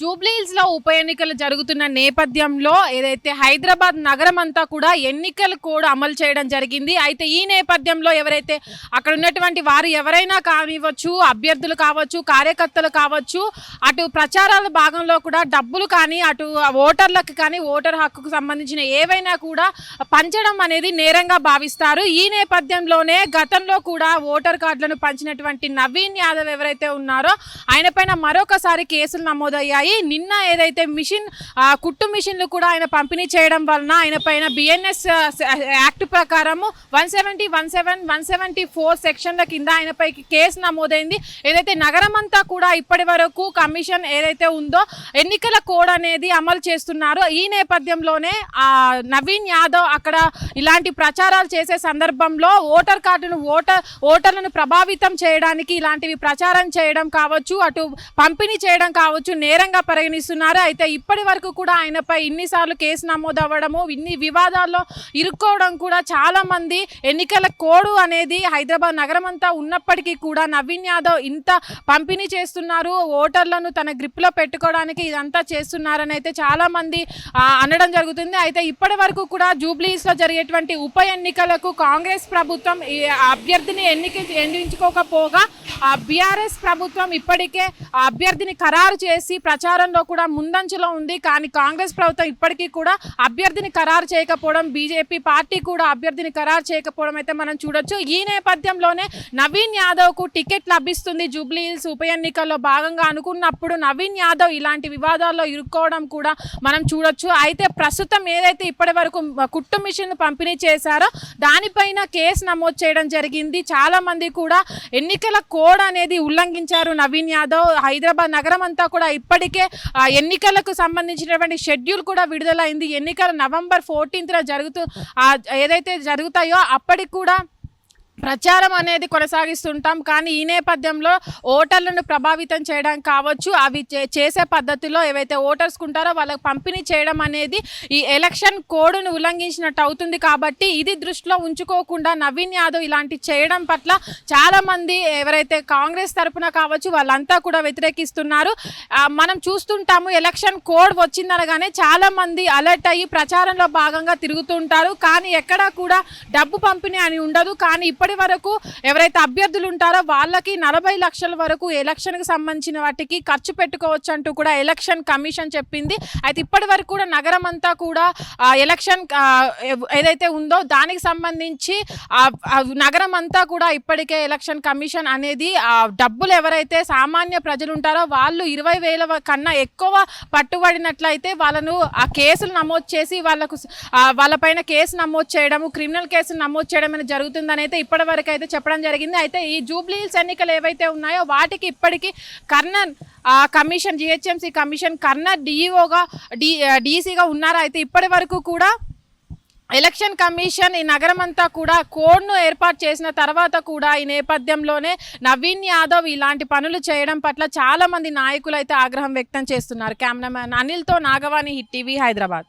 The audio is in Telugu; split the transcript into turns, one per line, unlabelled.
జూబ్లీహిల్స్లో ఉప ఎన్నికలు జరుగుతున్న నేపథ్యంలో ఏదైతే హైదరాబాద్ నగరం అంతా కూడా ఎన్నికల కోడ్ అమలు చేయడం జరిగింది. అయితే ఈ నేపథ్యంలో ఎవరైతే అక్కడ ఉన్నటువంటి వారు ఎవరైనా కానివ్వచ్చు అభ్యర్థులు కావచ్చు కార్యకర్తలు కావచ్చు అటు ప్రచారాల భాగంలో కూడా డబ్బులు కానీ అటు ఓటర్లకు కానీ ఓటర్ హక్కుకు సంబంధించిన ఏవైనా కూడా పంచడం అనేది నేరంగా భావిస్తారు. ఈ నేపథ్యంలోనే గతంలో కూడా ఓటర్ కార్డులను పంచినటువంటి నవీన్ యాదవ్ ఎవరైతే ఉన్నారో ఆయన పైన మరొకసారి కేసులు నమోదయ్యాయి. నిన్న ఏదైతే మిషన్ కుట్టు మిషన్లు కూడా ఆయన పంపిణీ చేయడం వలన ఆయన పైన బిఎన్ఎస్ యాక్ట్ ప్రకారము one seventy one seven one seventy four సెక్షన్ల కింద ఆయనపై కేసు నమోదైంది. ఏదైతే నగరం అంతా కూడా ఇప్పటి వరకు కమిషన్ ఏదైతే ఉందో ఎన్నికల కోడ్ అనేది అమలు చేస్తున్నారు. ఈ నేపథ్యంలోనే ఆ నవీన్ యాదవ్ అక్కడ ఇలాంటి ప్రచారాలు చేసే సందర్భంలో ఓటర్ కార్డును ఓటర్ ఓటర్లను ప్రభావితం చేయడానికి ఇలాంటివి ప్రచారం చేయడం కావచ్చు అటు పంపిణీ చేయడం కావచ్చు నేరంగా పరిగణిస్తున్నారు? అయితే ఇప్పటి వరకు కూడా ఆయనపై ఇన్నిసార్లు కేసు నమోదు అవ్వడము ఇన్ని వివాదాల్లో ఇరుక్కోవడం కూడా చాలా మంది ఎన్నికల కోడ్ అనేది హైదరాబాద్ నగరం అంతా ఉన్నప్పటికీ కూడా నవీన్ యాదవ్ ఇంత పంపిణీ చేస్తున్నారు ఓటర్లను తన గ్రిప్లో పెట్టుకోవడానికి ఇదంతా చేస్తున్నారని అయితే చాలా మంది అనడం జరుగుతుంది. అయితే ఇప్పటి వరకు కూడా జూబ్లీస్లో జరిగేటువంటి ఉప ఎన్నికలకు కాంగ్రెస్ ప్రభుత్వం ఈ అభ్యర్థిని ఎన్నిక ఎన్నించుకోకపోగా ఆ బీఆర్ఎస్ ప్రభుత్వం ఇప్పటికే ఆ అభ్యర్థిని ఖరారు చేసి ప్రచారంలో కూడా ముందంజలో ఉంది. కానీ కాంగ్రెస్ ప్రభుత్వం ఇప్పటికీ కూడా అభ్యర్థిని ఖరారు చేయకపోవడం బీజేపీ పార్టీ కూడా అభ్యర్థిని ఖరారు చేయకపోవడం అయితే మనం చూడొచ్చు. ఈ నేపథ్యంలోనే నవీన్ యాదవ్కు టికెట్ లభిస్తుంది. జూబ్లీ హిల్స్ ఉప ఎన్నికల్లో భాగంగా అనుకున్నప్పుడు నవీన్ యాదవ్ ఇలాంటి వివాదాల్లో ఇరుక్కోవడం కూడా మనం చూడొచ్చు. అయితే ప్రస్తుతం ఏదైతే ఇప్పటి వరకు కుట్టు మిషన్ పంపిణీ చేశారో దానిపైన కేసు నమోదు చేయడం జరిగింది. చాలామంది కూడా ఎన్నికల కో కోడ్ అనేది ఉల్లంఘించారు నవీన్ యాదవ్. హైదరాబాద్ నగరం అంతా కూడా ఇప్పటికే ఆ, ఎన్నికలకు సంబంధించినటువంటి షెడ్యూల్ కూడా విడుదలైంది. ఎన్నికలు నవంబర్ ఫోర్టీన్త్న జరుగుతూ ఏదైతే జరుగుతాయో అప్పటికి కూడా ప్రచారం అనేది కొనసాగిస్తుంటాం కానీ ఈ నేపథ్యంలో ఓటర్లను ప్రభావితం చేయడం కావచ్చు అవి చే- చేసే పద్ధతిలో ఏవైతే ఓటర్స్ ఉంటారో వాళ్ళకి పంపిణీ చేయడం అనేది ఈ ఎలక్షన్ కోడ్ను ఉల్లంఘించినట్టు అవుతుంది కాబట్టి ఇది దృష్టిలో ఉంచుకోకుండా నవీన్ యాదవ్ ఇలాంటి చేయడం పట్ల చాలామంది ఎవరైతే కాంగ్రెస్ తరపున కావచ్చు వాళ్ళంతా కూడా వ్యతిరేకిస్తున్నారు. మనం చూస్తుంటాము ఎలక్షన్ కోడ్ వచ్చిందనగానే చాలామంది అలర్ట్ అయ్యి ప్రచారంలో భాగంగా తిరుగుతుంటారు కానీ ఎక్కడా కూడా డబ్బు పంపిణీ అని ఉండదు కానీ ఇప్పటి వరకు ఎవరైతే అభ్యర్థులు ఉంటారో వాళ్ళకి నలభై లక్షల వరకు ఎలక్షన్కి సంబంధించిన వాటికి ఖర్చు పెట్టుకోవచ్చు అంటూ కూడా ఎలక్షన్ కమిషన్ చెప్పింది. అయితే ఇప్పటి వరకు కూడా నగరం అంతా కూడా ఎలక్షన్ ఏదైతే ఉందో దానికి సంబంధించి నగరం అంతా కూడా ఇప్పటికే ఎలక్షన్ కమిషన్ అనేది డబ్బులు ఎవరైతే సామాన్య ప్రజలు ఉంటారో వాళ్ళు ఇరవై వేల కన్నా ఎక్కువ పట్టుబడినట్లయితే వాళ్ళను ఆ కేసులు నమోదు చేసి వాళ్ళకు వాళ్ళపైన కేసు నమోదు చేయడము క్రిమినల్ కేసులు నమోదు చేయడం అనేది జరుగుతుందని అయితే ఇప్పటి ఇప్పటి వరకు అయితే చెప్పడం జరిగింది. అయితే ఈ జూబ్లీ హిల్స్ ఎన్నికలు ఏవైతే ఉన్నాయో వాటికి ఇప్పటికీ Karnan commission GHMC commission Karnan డిఈఓగా D డీసీగా ఉన్నారా? అయితే ఇప్పటి వరకు కూడా ఎలక్షన్ కమిషన్ ఈ నగరం అంతా కూడా కోడ్ను ఏర్పాటు చేసిన తర్వాత కూడా ఈ నేపథ్యంలోనే నవీన్ యాదవ్ ఇలాంటి పనులు చేయడం పట్ల చాలామంది నాయకులు అయితే ఆగ్రహం వ్యక్తం చేస్తున్నారు. Cameraman అనిల్తో Nagavani hit TV Hyderabad.